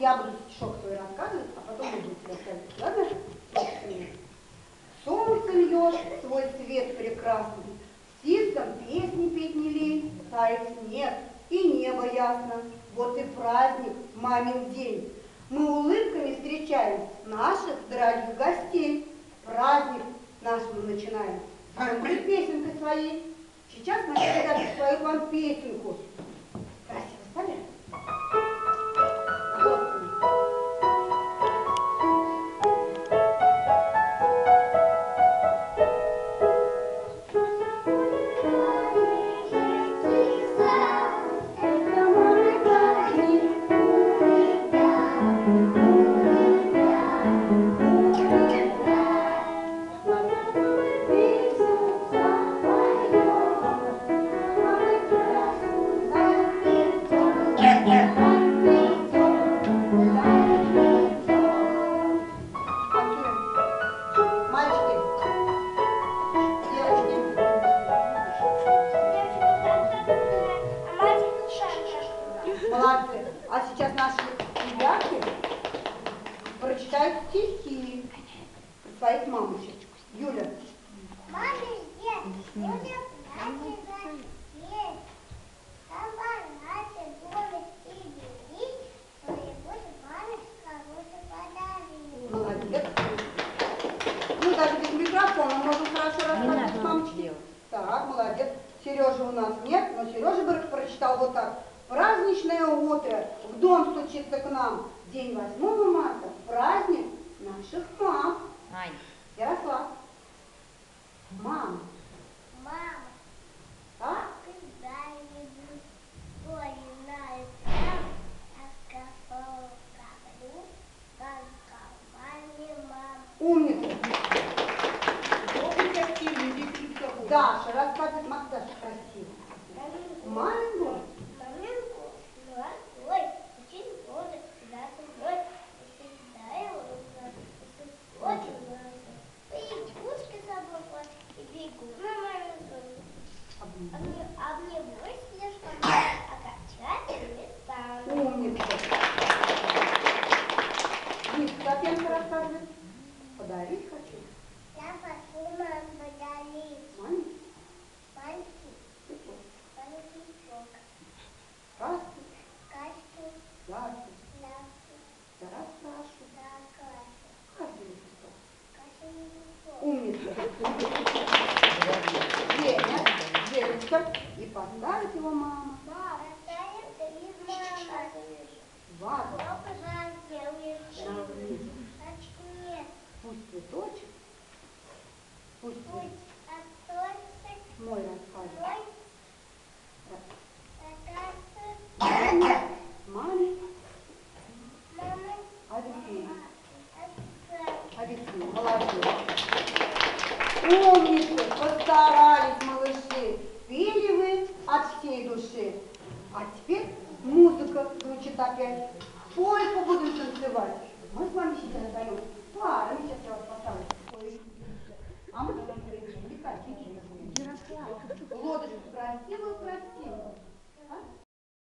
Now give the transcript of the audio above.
я буду стишок твой рассказывать, а потом вы будете рассказывать, ладно? Солнце льешь, свой свет прекрасный, Птицам песни петь не лень, тает снег и небо ясно, Вот и праздник, мамин день. Мы улыбками встречаем наших дорогих гостей. Праздник наш мы начинаем. А песенкой своей. Сейчас мы начнем свою вам песенку. Стихи про своих мамочек. Юля, молодец. Ну, даже без микрофона можем хорошо рассказать мамочки. Так, молодец. Сережи у нас нет, но Сережа бы прочитал вот так. Праздничное утро, в дом стучится к нам. День 8 марта, праздник наших мам. Ань, Ярослав. Мам, а? Умница. Даша, рассказывает Макс, Даша красиво. Мамин дом. А мне больше я что окончательный стану. Умница. Сапенко рассказывает. Подарить хочу. Я хочу нам подарить Женечка. И поставит его мама. Пусть цветочек. Пусть Пусть остается мой оказывается Маме. Оставь. Алексей, молодец. Умницы, музыка звучит опять. Польку будем танцевать. Мы с вами сейчас даем парами. Сейчас я вас поставлю. А мы придем. Летать, летать. Лодочку красивую.